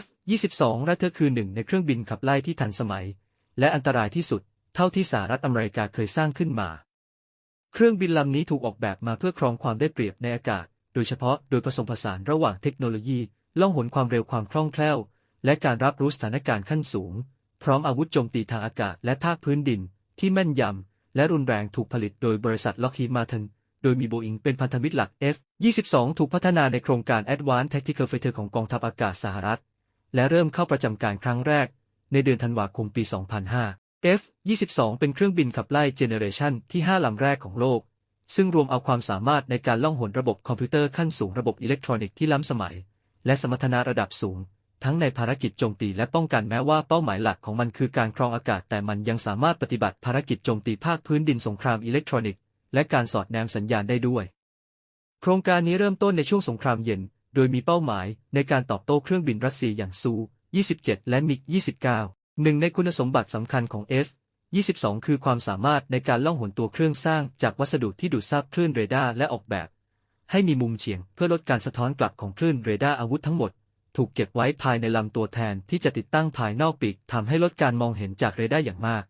F-22 รัตเธอคือหนึ่งในเครื่องบินขับไล่ที่ทันสมัย และอันตรายที่สุด เท่าที่สหรัฐอเมริกาเคยสร้างขึ้นมา เครื่องบินลำนี้ถูกออกแบบมาเพื่อครองความได้เปรียบในอากาศ โดยเฉพาะโดยผสมผสานระหว่างเทคโนโลยี ล่องหนความเร็วความคล่องแคล่ว และการรับรู้สถานการณ์ขั้นสูง พร้อมอาวุธโจมตีทางอากาศและภาคพื้นดิน ที่แม่นยำและรุนแรงถูกผลิตโดยบริษัทล็อกฮีมาร์ตินโดยมีโบอิงเป็นพันธมิตรหลัก F-22 ถูกพัฒนาในโครงการ Advanced Tactical Fighter ของกองทัพอากาศสหรัฐ และเริ่มเข้าประจำการครั้งแรก ในเดือนธันวาคมปี 2005 F-22 เป็นเครื่องบินขับไล่เจเนเรชันที่ 5 ลำแรกของโลก ซึ่งรวมเอาความสามารถในการล่องหนระบบคอมพิวเตอร์ขั้นสูงระบบอิเล็กทรอนิกส์ที่ล้ำสมัย และสมรรถนะระดับสูง ทั้งในภารกิจโจมตีและป้องกันแม้ว่าเป้าหมายหลักของมันคือการครองอากาศแต่มันยังสามารถปฏิบัติภารกิจโจมตีภาคพื้นดินสงครามอิเล็กทรอนิกส์และการสอดแนมสัญญาณได้ด้วย โครงการนี้เริ่มต้นในช่วงสงครามเย็น โดยมีเป้าหมายในการตอบโต้เครื่องบินรัสเซียอย่างซู 27 และมิก 29 หนึ่งในคุณสมบัติสำคัญของ F 22 คือความสามารถในการล่องหนตัวเครื่องสร้างจากวัสดุที่ดูดซับคลื่นเรดาร์และออกแบบ ให้มีมุมเฉียงเพื่อลดการสะท้อนกลับของคลื่นเรดาร์อาวุธทั้งหมด ถูกเก็บไว้ภายในลำตัวแทนที่จะติดตั้งภายนอกปีกทำให้ลดการมองเห็นจากเรดาร์อย่างมาก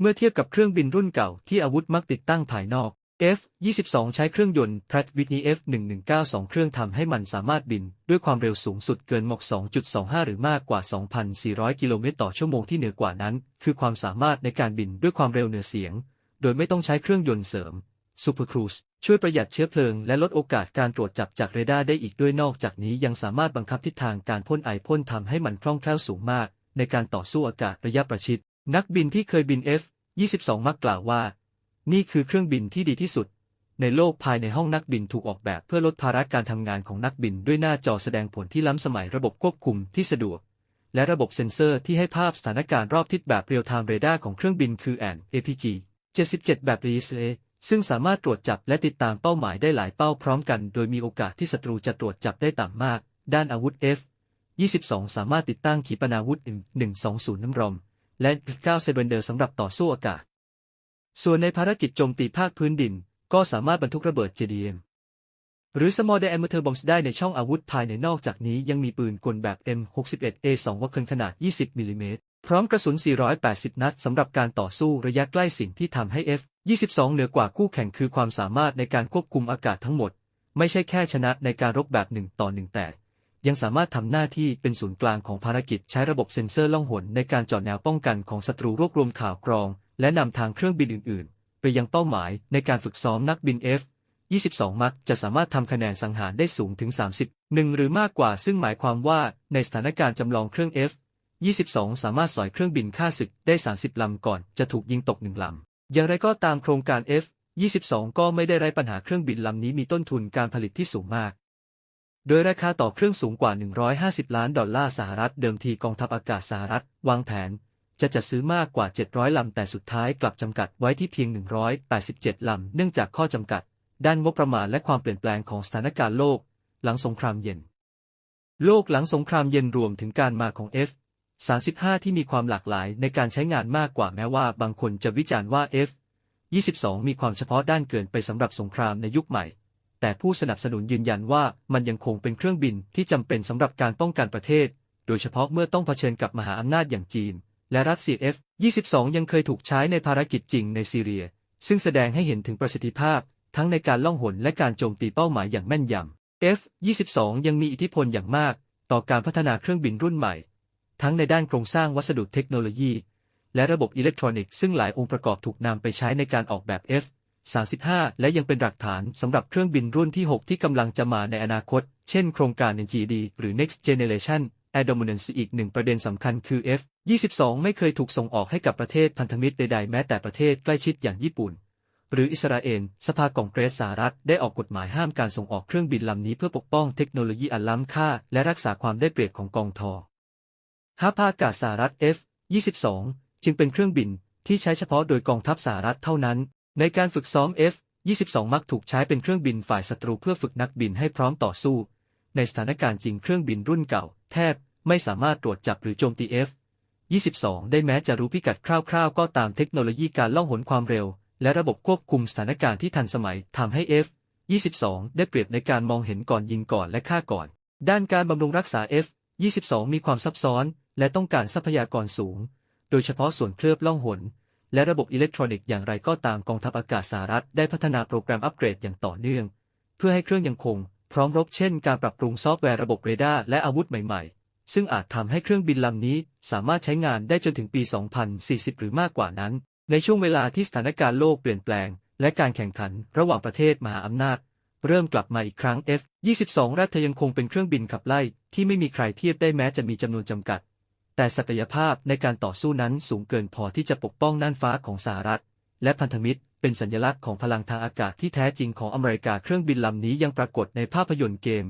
เมื่อเทียบกับเครื่องบินรุ่นเก่าที่อาวุธมักติดตั้งภายนอก F-22 ใช้เครื่องยนต์ Pratt Whitney F1192 เครื่องทำให้มันสามารถบิน ด้วยความเร็วสูงสุดเกินมอก2.25 หรือมากกว่า 2,400 กิโลเมตรต่อชั่วโมงที่เหนือกว่านั้น คือความสามารถในการบินด้วยความเร็วเหนือเสียง โดยไม่ต้องใช้เครื่องยนต์เสริม Super Cruise ช่วยประหยัดเชื้อเพลิงและลดโอกาสการตรวจจับจากเรดาร์ได้อีกด้วยนอกจากนี้ยังสามารถบังคับทิศทางการพ่นไอพ่นทำให้มันคล่องแคล่วสูงมาก ในการต่อสู้อากาศระยะประชิด นักบินที่เคยบิน F-22 มักกล่าวว่า นี่คือเครื่องบินที่ดีที่สุด ในโลกภายในห้องนักบินถูกออกแบบเพื่อลดภาระการทำงานของนักบินด้วยหน้าจอแสดงผลที่ล้ำสมัยระบบควบคุมที่สะดวก และระบบเซ็นเซอร์ที่ให้ภาพสถานการณ์รอบทิศแบบเรียลไทม์เรดาร์ของเครื่องบินคือแอน APG 77 แบบรีสเลซึ่งสามารถตรวจจับและติดตามเป้าหมายได้หลายเป้าพร้อมกัน โดยมีโอกาสที่ศัตรูจะตรวจจับได้ต่ำมาก ด้านอาวุธ F 22 สามารถติดตั้งขีปนาวุธ 120 น้ำรม และ 9 เซเบนเดอร์สำหรับต่อสู้อากาศ ส่วนในภารกิจโจมตีภาคพื้นดิน ก็สามารถบรรทุกระเบิด JDM หรือ Small Diameter Bombs ได้ในช่องอาวุธภายในนอกจากนี้ยังมีปืนกลแบบ M61A2 วัคเคิลขนาด 20มิลลิเมตรพร้อมกระสุน 480 นัดสำหรับการต่อสู้ระยะใกล้สิ่งที่ทำให้ F22 เหนือกว่าคู่แข่งคือความสามารถในการควบคุมอากาศทั้งหมด ไม่ใช่แค่ชนะในการรบแบบหนึ่งต่อหนึ่งแต่ ยังสามารถทำหน้าที่เป็นศูนย์กลางของภารกิจใช้ระบบเซ็นเซอร์ล่องหนในการจาะแนวป้องกันของศัตรูรวบรวมข่าวกรอง และนำทางเครื่องบินอื่น ๆ ไปยังเป้าหมายในการฝึกซ้อมนักบิน F 22 มักจะสามารถทำคะแนนสังหารได้สูงถึง 30 1 หรือมากกว่าซึ่งหมายความว่าในสถานการณ์จำลองเครื่อง F 22 สามารถสอยเครื่องบินฆ่าศึกได้ 30 ลำก่อนจะถูกยิงตกหนึ่งลำ อย่างไรก็ตามโครงการ F 22 ก็ไม่ได้ไร้ปัญหาเครื่องบินลำนี้มีต้นทุนการผลิตที่สูงมาก โดยราคาต่อเครื่องสูงกว่า 150 ล้านดอลลาร์สหรัฐ เดิมทีกองทัพอากาศสหรัฐ วางแผน จะจัดซื้อมากกว่า 700 ลำ แต่สุดท้ายกลับจำกัดไว้ที่เพียง 187 ลำ เนื่องจากข้อจำกัด ด้านงบประมาณและความเปลี่ยนแปลงของสถานการณ์โลก หลังสงครามเย็น โลกหลังสงครามเย็นรวมถึงการมาของ F 35 ที่มีความหลากหลายในการใช้งานมากกว่าแม้ว่าบางคนจะวิจารณ์ว่า F 22 มีความเฉพาะด้านเกินไปสำหรับสงครามในยุคใหม่ แต่ผู้สนับสนุนยืนยันว่ามันยังคงเป็นเครื่องบินที่จำเป็นสำหรับการป้องกันประเทศ โดยเฉพาะเมื่อต้องเผชิญกับมหาอำนาจอย่างจีน และรัสเซีย F 22 ยังเคยถูกใช้ในภารกิจจริงในซีเรีย ซึ่งแสดงให้เห็นถึงประสิทธิภาพ ทั้งในการล่องหนและการโจมตีเป้าหมายอย่างแม่นยำ F 22 ยังมีอิทธิพลอย่างมาก ต่อการพัฒนาเครื่องบินรุ่นใหม่ ทั้งในด้านโครงสร้างวัสดุเทคโนโลยี และระบบอิเล็กทรอนิกส์ซึ่งหลายองค์ประกอบถูกนำไปใช้ในการออกแบบ F 35 และยังเป็นหลักฐานสำหรับเครื่องบินรุ่นที่ 6 ที่กำลังจะมาในอนาคต เช่นโครงการ NGD หรือ Next Generation Air Dominance อีกหนึ่งประเด็นสำคัญคือ F 22 ไม่เคยถูกส่งออกให้กับประเทศพันธมิตรใดๆ แม้แต่ประเทศใกล้ชิดอย่างญี่ปุ่น หรืออิสราเอล สภากองเกรสสหรัฐได้ออกกฎหมายห้ามการส่งออกเครื่องบินลำนี้เพื่อปกป้องเทคโนโลยีอันล้ำค่า และรักษาความได้เปรียบของกองทอฮาภาอากาสหรัฐ F 22 จึงเป็นเครื่องบินที่ใช้เฉพาะโดยกองทัพสหรัฐเท่านั้น ในการฝึกซ้อม F 22 มักถูกใช้เป็นเครื่องบินฝ่ายศัตรูเพื่อฝึกนักบินให้พร้อมต่อสู้ ในสถานการณ์จริงเครื่องบินรุ่นเก่า แทบ ไม่สามารถตรวจจับหรือโจมตี F 22 ได้แม้จะรู้พิกัดคร่าวๆ ก็ตามเทคโนโลยีการล่องหนความเร็ว และระบบควบคุมสถานการณ์ที่ทันสมัยทำให้ F 22 ได้เปรียบในการมองเห็นก่อนยิงก่อนและฆ่าก่อน ด้านการบำรุงรักษา F 22 มีความซับซ้อน และต้องการทรัพยากรสูง โดยเฉพาะส่วนเคลือบล่องหน และระบบอิเล็กทรอนิกส์อย่างไรก็ตามกองทัพอากาศสหรัฐได้พัฒนาโปรแกรมอัปเกรดอย่างต่อเนื่อง เพื่อให้เครื่องยังคง พร้อมรบเช่น การปรับปรุงซอฟต์แวร์ระบบเรดาร์และอาวุธใหม่ๆ ซึ่งอาจทำให้เครื่องบินลำนี้สามารถใช้งานได้จนถึงปี 2040 หรือมากกว่านั้น ในช่วงเวลาที่สถานการณ์โลกเปลี่ยนแปลง และการแข่งขันระหว่างประเทศมหาอำนาจ เริ่มกลับมาอีกครั้ง F-22 รัฐยังคงเป็นเครื่องบินขับไล่ที่ไม่มีใครเทียบได้แม้จะมีจำนวนจำกัด แต่ศักยภาพในการต่อสู้นั้นสูงเกินพอที่จะปกป้องน่านฟ้าของสหรัฐ และพันธมิตรเป็นสัญลักษณ์ของพลังทางอากาศที่แท้จริงของอเมริกาเครื่องบินลำนี้ยังปรากฏในภาพยนตร์เกม